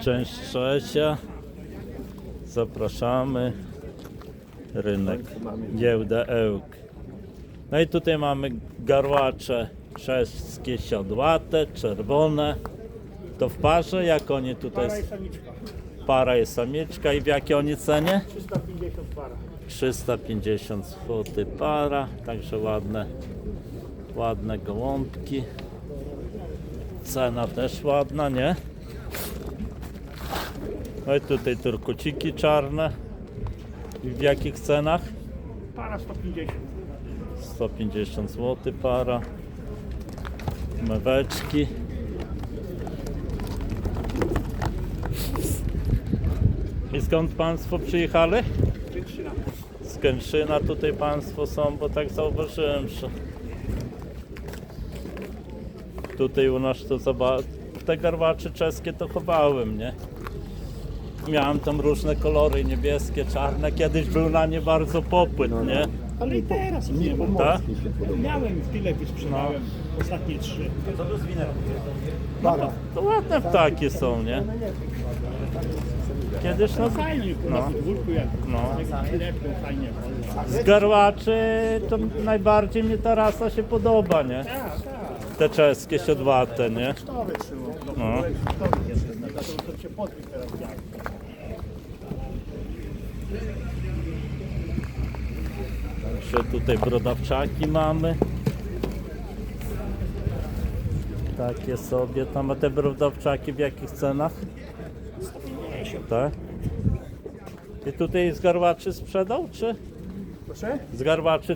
Część trzecia. Zapraszamy. Rynek, giełda Ełk. No i tutaj mamy garłacze czeskie siodłate, czerwone. To w parze, jak oni tutaj... Para i samiczka. Para i samiczka i w jakiej oni cenie? 350 para. 350 zł para, także ładne, ładne gołąbki. Cena też ładna, nie? No i tutaj turkuciki czarne. I w jakich cenach? Para 150. 150 zł para. Meweczki. I skąd Państwo przyjechali? Wytrzyna. Z Kętrzyna tutaj Państwo są, bo tak zauważyłem, że tutaj u nas to zobacz, te garbacze czeskie to chowałem, nie? Miałem tam różne kolory, niebieskie, czarne, kiedyś był na nie bardzo popyt, nie? Ale i teraz nie ma. Tak? Miałem w tyle wysprzedałem. Ostatnie trzy. No, to ładne ptaki są, nie? Kiedyś no, Fajnie, no. No. podwórku jak No. fajnie. z garłaczy to najbardziej mi ta rasa się podoba, nie? Tak, tak. Te czeskie siodłate, nie? No. Także tutaj brodawczaki mamy. Takie sobie tam, a te brodawczaki w jakich cenach? Tak? I tutaj z garbaczy sprzedał, czy? Proszę? Z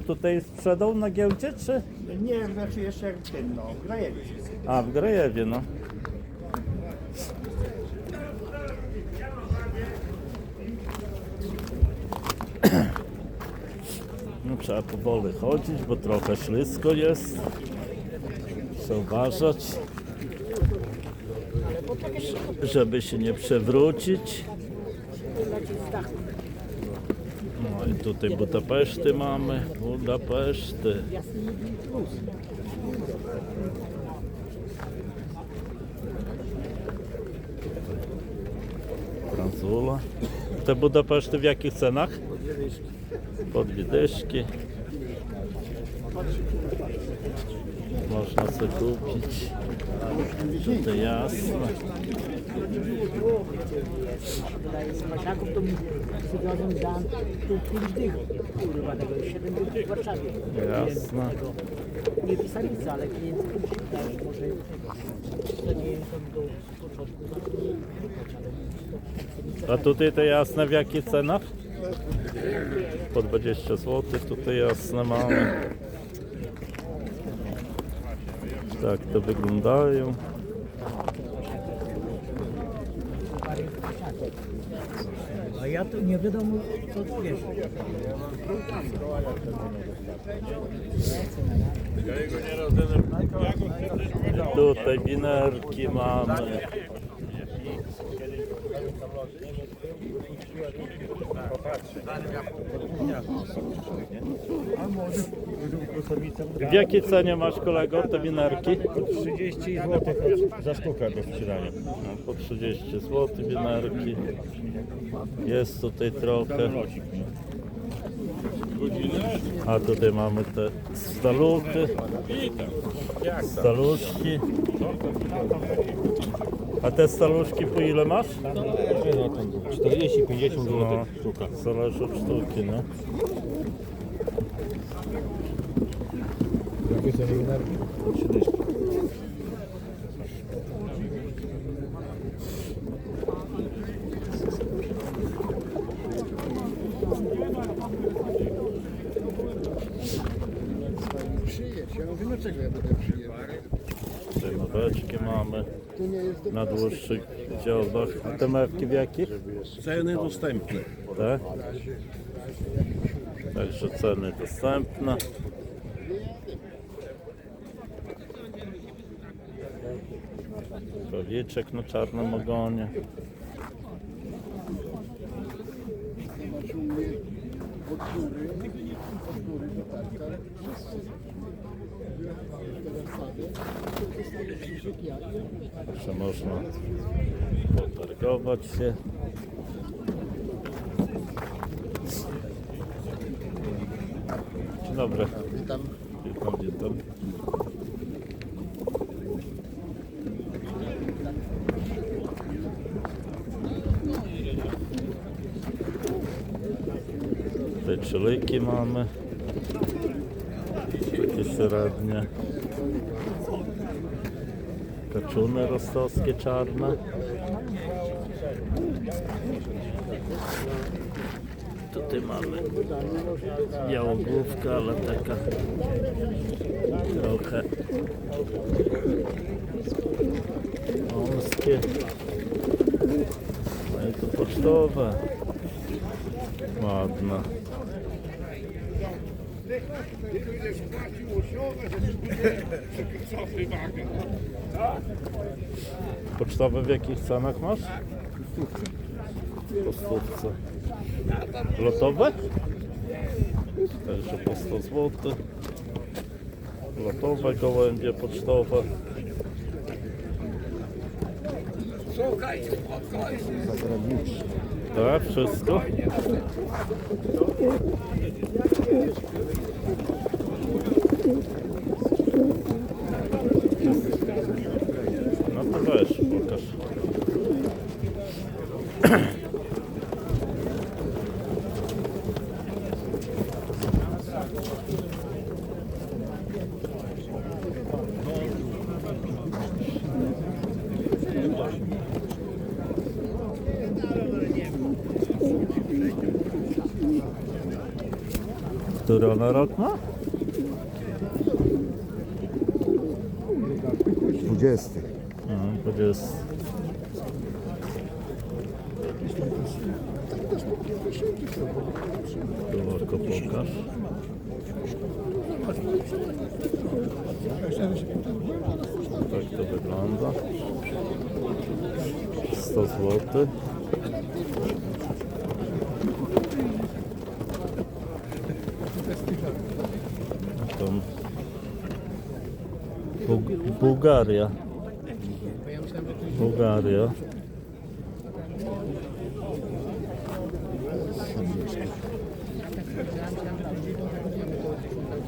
tutaj sprzedał na giełdzie, czy? Nie znaczy jeszcze jak ten, no, grajewie. A, w Grajewie, no. No, trzeba powoli chodzić, bo trochę ślisko jest. Trzeba uważać, żeby się nie przewrócić. No i tutaj Budapeszty mamy, Budapeszty. Franzula. Te Budapeszty w jakich cenach? Po dwie dyszki. Można sobie kupić. To jasne. z Maślaków to mi za tu 5 dych, kurwa, tego 7 dych w Warszawie. Jasne. Nie pisalicy, ale klienci dali, może to nie wiem, to do początku, nie A tutaj te jasne w jakich cenach? Po 20 zł. Tutaj jasne mamy. Tak to wyglądają. Ja to nie wiadomo, co wiesz. Tutaj winerki mamy. W jakiej cenie masz kolego te winerki? 30 zł za sztukę do sprzedania. No, po 30 zł winerki. Jest tutaj trochę. A tutaj mamy te staluchy. Staluszki. A te staluszki po ile masz? Zależy no tam 40-50 zł No, sztuka. zależy od sztuki, no. Jakie ceny energii? 30. Tutaj meweczki mamy na dłuższych dziobach. A te mewki w jakich? Ceny dostępne. Tak? Także ceny dostępne. Króliczek na czarnym ogonie. Także można zarejestrować się. Dzień dobry. Witam. Witam, witam. Tutaj czyliki mamy. Takie średnie. Kaczuny rostowskie czarne. Tutaj mamy białogłówkę, ale taka trochę wąskie. No i to pocztowe. Ładne. Pocztowe w jakich cenach masz? Po stówce. Lotowe? Także po 100 zł. Lotowe gołębie pocztowe. Tak, wszystko. No to weź, pokaż. Ma? 20. Mhm, 20. Tu oko pokaż. Tak to wygląda. 100 zł. Tam Bułgaria. Bułgaria.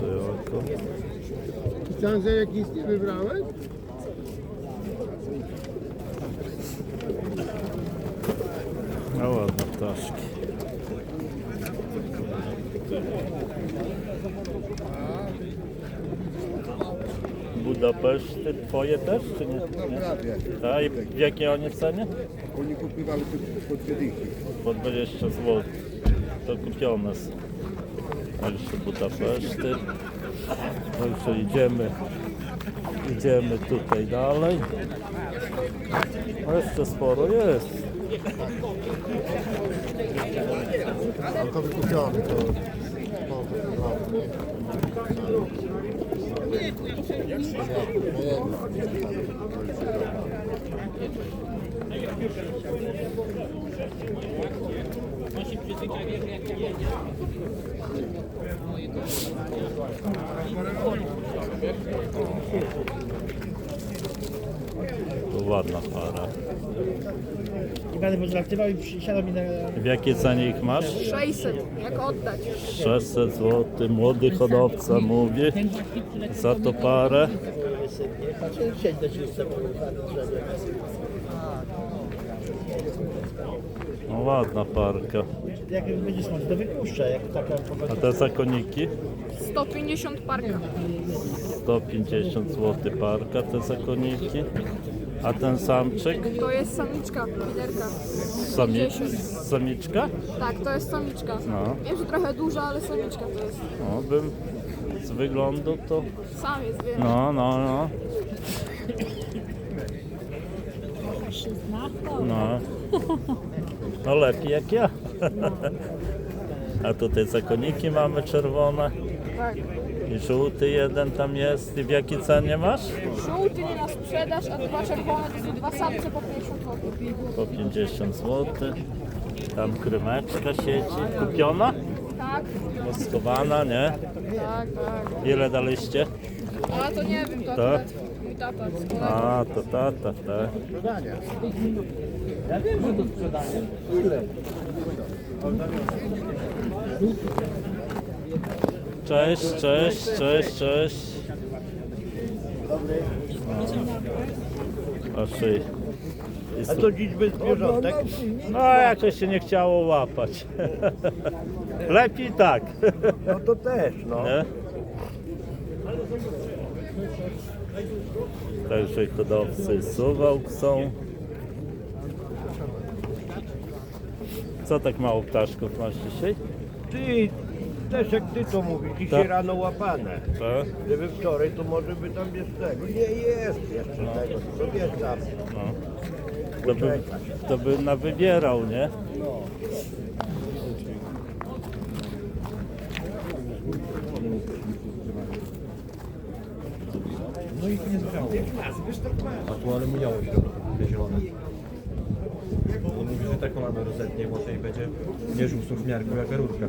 To oko. Książę jakiś nie wybrałeś? No ładne ptaszki. Budapeszty twoje też, czy nie? nie? Prawie. A i w jakiej oni cenie? Oni kupowali po, po dwie dychy. Po 20 zł. To kupione są. Także Budapeszty. Także idziemy. Idziemy tutaj dalej. No jeszcze sporo jest. Ale to wykupiony, to... to To ładna para. I będę podlatywał i przysiadał mi na... W jakiej cenie ich masz? 600, jak oddać? 600 zł. Młody hodowca mówi za to parę. No ładna parka. Jak będzie smaczyć, to wypuszczę, jak taka A te zakoniki? 150 parka. 150 zł parka te zakoniki. A ten samczyk? To jest samiczka, liderka. Sami, 50. samiczka? Tak, to jest samiczka. No. Wiem, że trochę duża, ale samiczka to jest. No bym z wyglądu to... Sam jest, wiem. No, no, no. No. No lepiej jak ja. A tutaj zakoniki mamy czerwone. Tak. I żółty jeden tam jest. I w jakiej cenie masz? Żółty nie na sprzedaż, a dwa czerwone to są dwa samce po 50 zł. Po 50 zł. Tam krymeczka siedzi. Kupiona? Tak, Moskowana, nie? tak, tak. Ile daliście? A to nie wiem, to Tak? akurat mój tata z kolegą. A, to tata, tak. Cześć, cześć, cześć, cześć. Proszę. A to dziś bez zwierzątek? No jakoś się nie chciało łapać. Lepiej tak. No to też, no. Nie? Także hodowcy suwałk są. Co tak mało ptaszków masz dzisiaj? Ty, też jak ty to mówisz, dzisiaj Tak. rano łapane. Tak? Gdyby wczoraj, to może by tam jest tego. Nie jest jeszcze tego, to jest tam. No. To by, to by nawybierał, nie? A tu aluminiało się te zielone. No mówi, że taką mamy rozetnie, może i będzie nie żył surfmiarką jak rurka.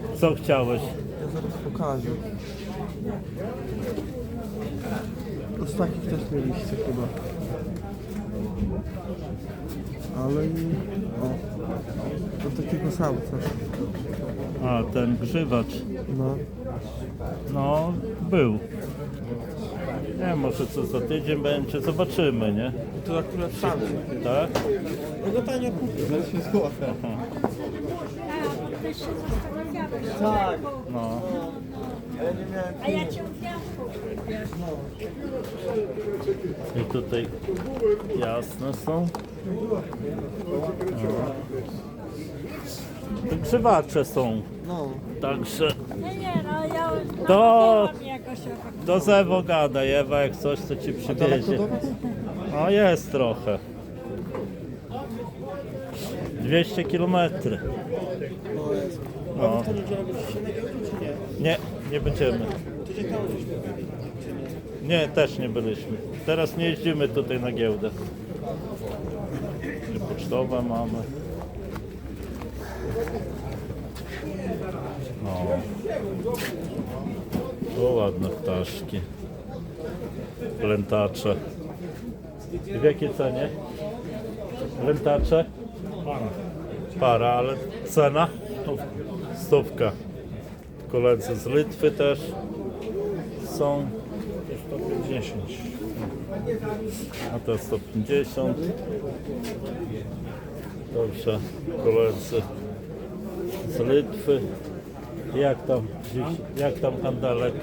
co chciałeś? Ja zaraz pokażę. To z takich też mieliście chyba. Ale i... O. Do takiego samca. A, ten grzywacz. No. No, był. Nie, może co za tydzień będzie, zobaczymy, nie? To akurat samce. Tak? No go tanio kupię, zaraz się złapę. Tak. No. A ja cię. I tutaj jasne są. No. Te Grzywacze są, No. także Nie, nie, no ja To- to... jakoś o do Zewo gadaj, Ewa, jak coś to ci przywiezie. No jest trochę. 200 km. No. Nie, nie będziemy. Nie, też nie byliśmy. Teraz nie jeździmy tutaj na giełdę. Pocztowe mamy. No. O, ładne ptaszki. Lętacze. I w jakiej cenie? Lętacze? Para. Para, ale cena? Stówka. Koledzy z Litwy też są. 150. A to 150. Dobrze, koledzy z Litwy. Jak tam dziś, jak tam handelek?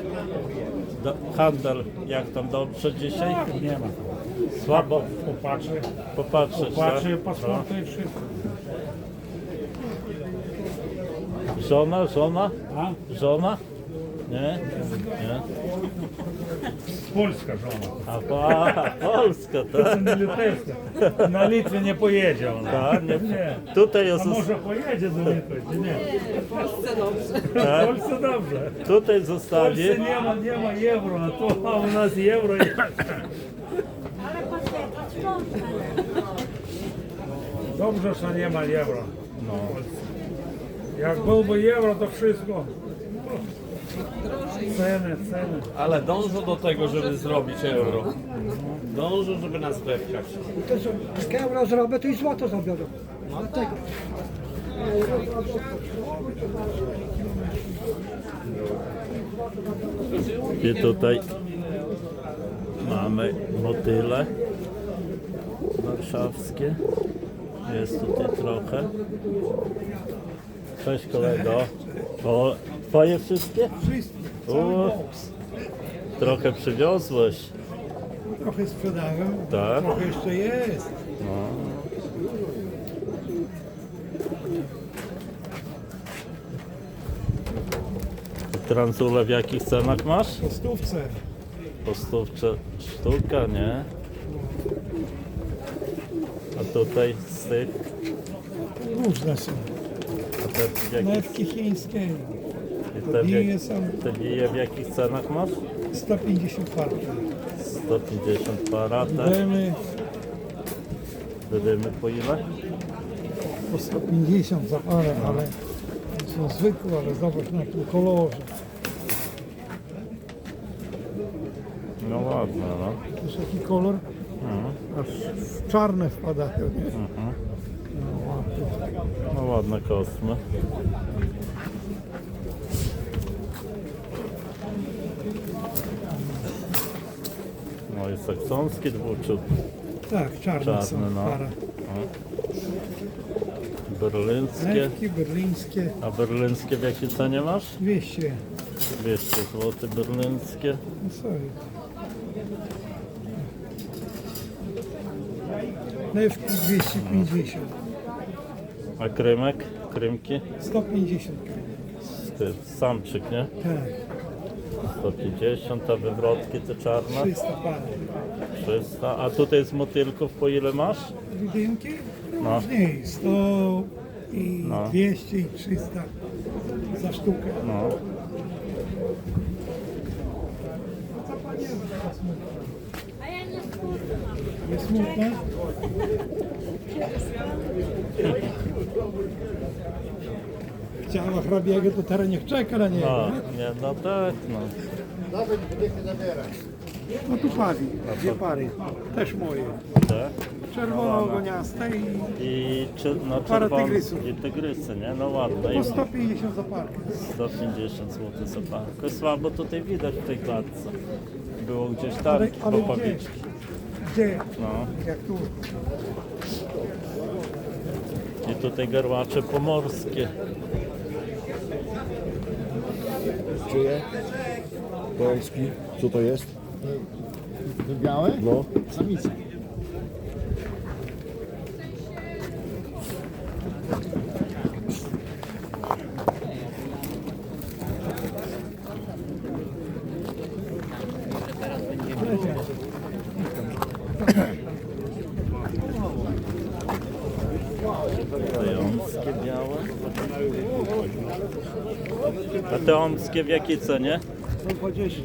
Do, handel, jak tam dobrze dzisiaj? Nie ma. Słabo? Popatrzę, Popatrzeć, popatrzę, tak? i wszystko. No. Żona, żona? A? Żona? Nie? Nie? Polska żona. A, pa, Polska, To tak? nie litewska. Na Litwie nie pojedzie ona. Tak, nie. Nie. Tutaj, A jest, może pojedzie do Litwy, czy nie? W tak, Polsce dobrze. tutaj W zostawi. Polsce nie ma, nie ma euro, a to a u nas euro jest. Ale poczekać można. Dobrze, że nie ma euro. No. Jak byłby euro, to wszystko. Ceny, ceny. Ale dążą do tego, żeby zrobić euro. Dążą, żeby nas wepchać. Jak euro zrobię, to i złoto zabiorą. Dlatego. I tutaj mamy motyle warszawskie. Jest tutaj trochę. Cześć kolego. O, twoje wszystkie? Wszystkie. Trochę przywiozłeś. Trochę sprzedałem, Tak? trochę jeszcze jest. No. Transule w jakich cenach masz? Po stówce. Po stówce sztuka, nie? A tutaj z tych, Różne są. Newki chińskie. i te, bije są te bije w jakich cenach masz? 150 parki. 150 para, te Dymy dymy po ile? po 150 za parę, ale są zwykłe, ale zobacz na tym kolorze. No ładne, no. Wiesz jaki kolor? Mhm. Aż w czarne wpadają, nie? Mhm. No, ładne kosmy. No i saksoński dwuczub, Tak, czarne, czarne, są no. para. no. Berlińskie. Newki berlińskie A berlińskie w jakiej cenie masz? 200. 200 zł berlińskie. No sorry. Newki 250. A krymek? Krymki? 150. Ty, samczyk, nie? Tak, 150, a wywrotki te czarne? 300 parę. 300. A tutaj z motylków po ile masz? Widynki? No. Różniej. 100 i No. 200 i 300 za sztukę. No. A ja nie smutna. Chciała hrabiego, to teraz niech czeka na niego. No, nie? no tak, no. No tu pali, dwie pary, też moje. Tak. Czerwono-ogoniaste i I czy, no, Para czerwone tygrysów. i tygrysy, nie? No ładne. po I 150 za parkę. 150 zł za parkę. Słabo tutaj widać w tej klatce. Było gdzieś tam Ale, ale gdzie? Gdzie? No. Jak tu? Tutaj garłacze pomorskie. Czyje? Polski. Co to jest? Białe? No. Samica. Omskie w jakiej cenie? Są 20.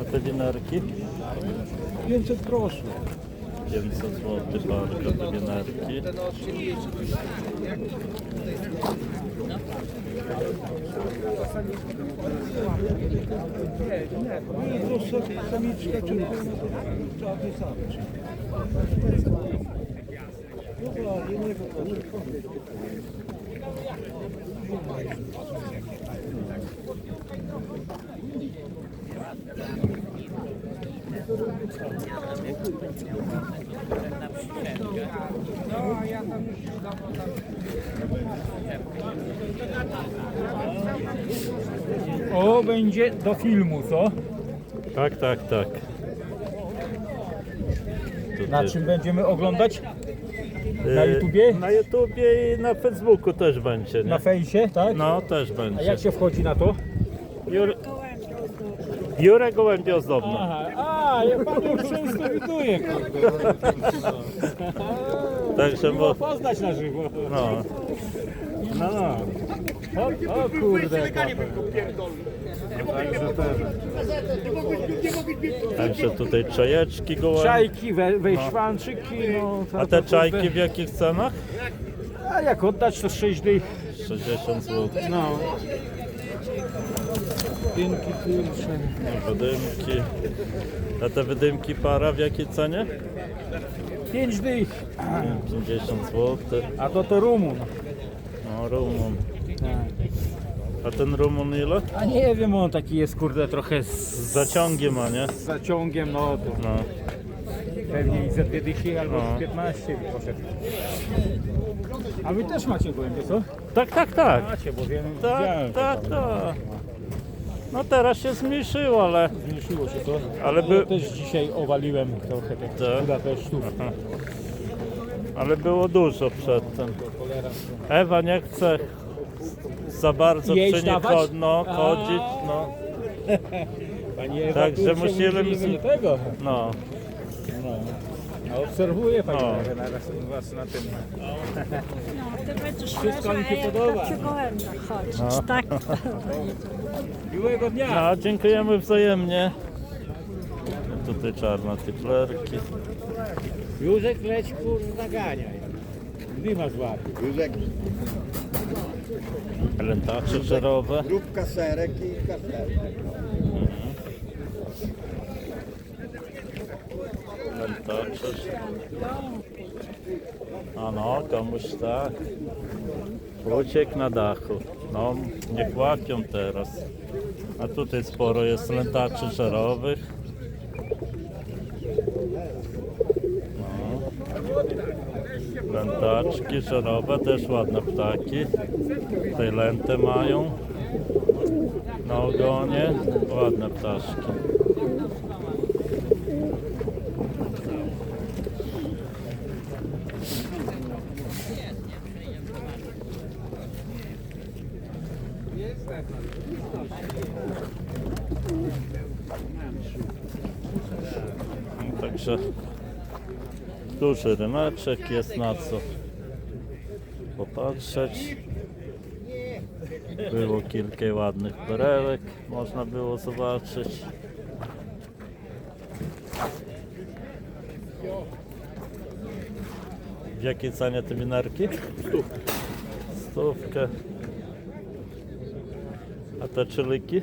A te winerki? 500 groszy. 500 zł winerki. To sa- samiczka czy czarny samczyk. Dobra, jednego O, będzie do filmu, co? Tak, tak, tak. Na czym będziemy oglądać? na YouTubie? Na YouTubie i na Facebooku też będzie, nie? Na fejsie, tak? No, też A będzie. jak się wchodzi na to? Jur... Jurek Gołębie Ozdobny. Aha, a, ja panią często widuję, kurde. Także, Miło bo... poznać na żywo. No. No, no. O, o kurde. Także tutaj czajeczki gołębie. Czajki, we, wejszwanczyki, no. A te czajki w jakich cenach? A jak oddać to 6 dych. 60 zł. No. Pierwsze. No, wydymki. A te wydymki para w jakiej cenie? 5 dych. 50 zł. A to to Rumun. No, rumun. A ten rumun ile? A nie wiem, on taki jest kurde trochę z, Z zaciągiem ma, nie? z zaciągiem, no to No. pewnie i za dwie dychy albo No. z 15 by poszedł. A wy też macie gołębie, co? Tak, tak, tak. Macie, bo wiem, Tak, tak, tam. tak. No teraz się zmniejszyło, ale... Zmniejszyło się to. Ale Ja by- też dzisiaj owaliłem trochę tak Tak? Budapesztów. Ale było dużo przedtem. Ewa nie chce za bardzo Jeść przy dawać? no, A. chodzić, no, Pani Ewa, Także kurczę, musimy- nie tego. no. No. A obserwuję Pani O. Ewę naraz was na tym. No, ty będziesz Wszystko mi się a ja podoba. przy gołębiach chodzić, tak? Miłego dnia! no, dziękujemy wzajemnie. Tutaj czarne tyflerki. Józek leć kurwa ganiaj. Gdy masz łapy. Józek, Lentacze żerowe. zrób kaserek i kaserek. Lentacze. A no, komuś tak. Uciekł na dachu. No, niech łapią teraz. A tutaj sporo jest lentaczy żerowych. No. Lentaczki żerowe, też ładne ptaki. Tutaj lentę mają na ogonie. Ładne ptaszki. No, Także duży ryneczek jest na co popatrzeć. Było kilka ładnych perełek, można było zobaczyć. W jakiej cenie te winerki? Stówkę. A te czyliki?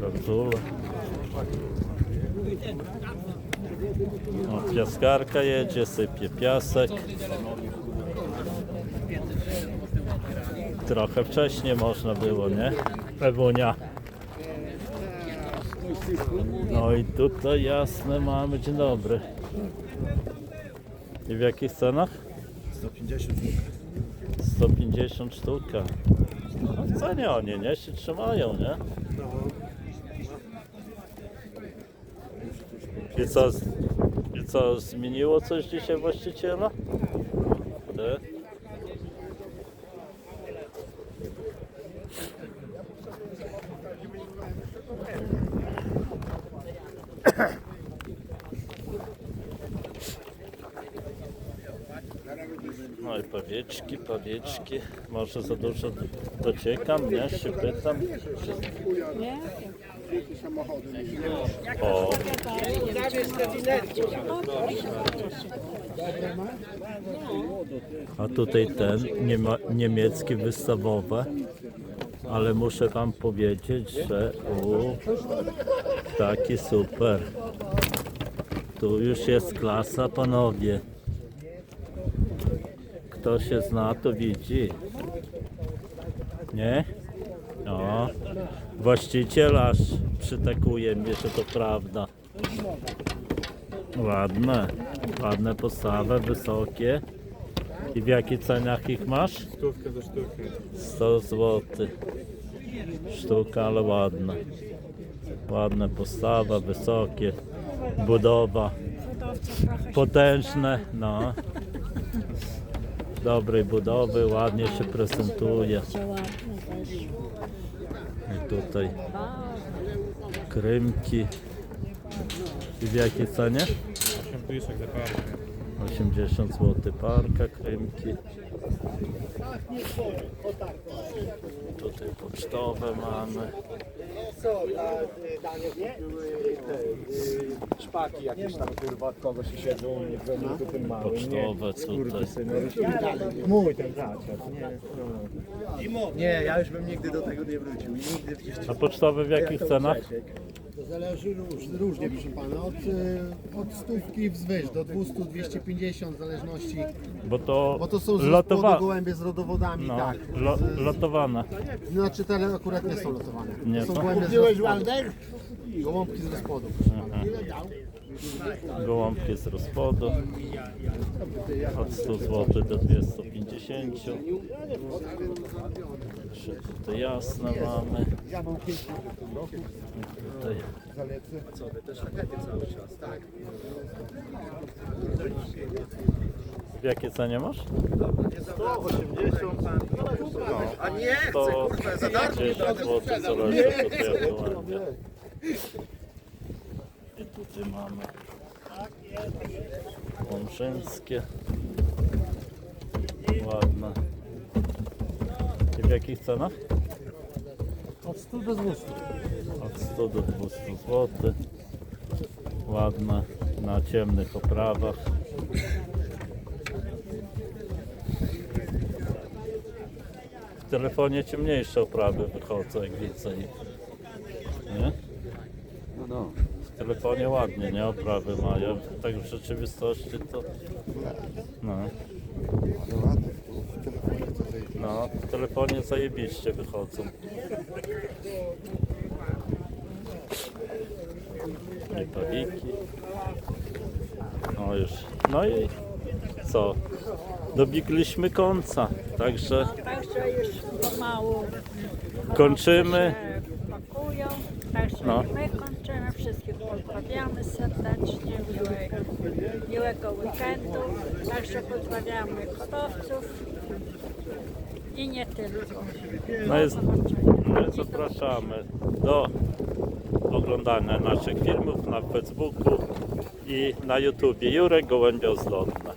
Radzule. O, piaskarka jedzie, sypie piasek. Trochę wcześniej można było, nie? Ewunia. No i tutaj jasne mamy, dzień dobry. I w jakich cenach? 150 zł. 150 sztuka. No w cenie oni, nie? Się trzymają, nie? I co, I co, zmieniło coś dzisiaj właściciela? Ty? No i powieczki, powieczki. Może za dużo dociekam, nie? Się pytam. Nie? O, a tutaj ten niemiecki wystawowe. Ale muszę wam powiedzieć, że u, taki super. Tu już jest klasa, panowie. Kto się zna, to widzi. Nie? O, właściciel aż przytakuje mnie, że to prawda. Ładne, ładne postawy, wysokie. I w jakich cenach ich masz? Stówkę za sztukę. 100 zł. Sztuka, ale ładna. Ładne postawa, wysokie. Budowa. Potężne, no. Dobrej budowy, ładnie się prezentuje. też. tutaj krymki. I w jakiej cenie? 80 zł parka, krymki. Tutaj pocztowe mamy. Szpaki jakieś tam kurwa od kogoś się siedzą, nie mały, Pocztowe tutaj. Mój ten zaciąg, nie. Nie, ja już bym nigdy do tego nie wrócił. Nigdy w A pocztowe w jakich cenach? Zależy róż, różnie, proszę pana. Od, y, od stówki wzwyż do 200, 250 w zależności. Bo to, Bo to są lotowa- rozpłodu gołębie z rodowodami, no, tak. lo, lotowane. Znaczy te akurat nie są lotowane. Nie, są to- gołębie z rozpłodu. Gołąbki z rozpłodu, proszę pana. Gołąbki z rozpodu. Od 100 zł do 250. Jeszcze tutaj jasne mamy. Tutaj. W jakie cenie masz? 180 A nie, 150 zł zależy od jak gołębia. Tutaj mamy łączyńskie. Ładne. I w jakich cenach? Od 100 do 200. Od 100 do 200 zł. Ładne na ciemnych oprawach. W telefonie ciemniejsze oprawy wychodzą, jak widzę. Nie? No, W telefonie ładnie, nie? Oprawy mają. Tak w rzeczywistości to... No. No, w telefonie zajebiście wychodzą. I pawiki. No już. No i co? Dobiegliśmy końca. Także Także już pomału kończymy. pakują. Także No. my kończymy. Pozdrawiamy serdecznie. Miłego, miłego weekendu. Także pozdrawiamy hodowców. I nie tylko. No jest, my zapraszamy do oglądania naszych filmów na Facebooku i na YouTubie. Jurek Gołębia Zlotna.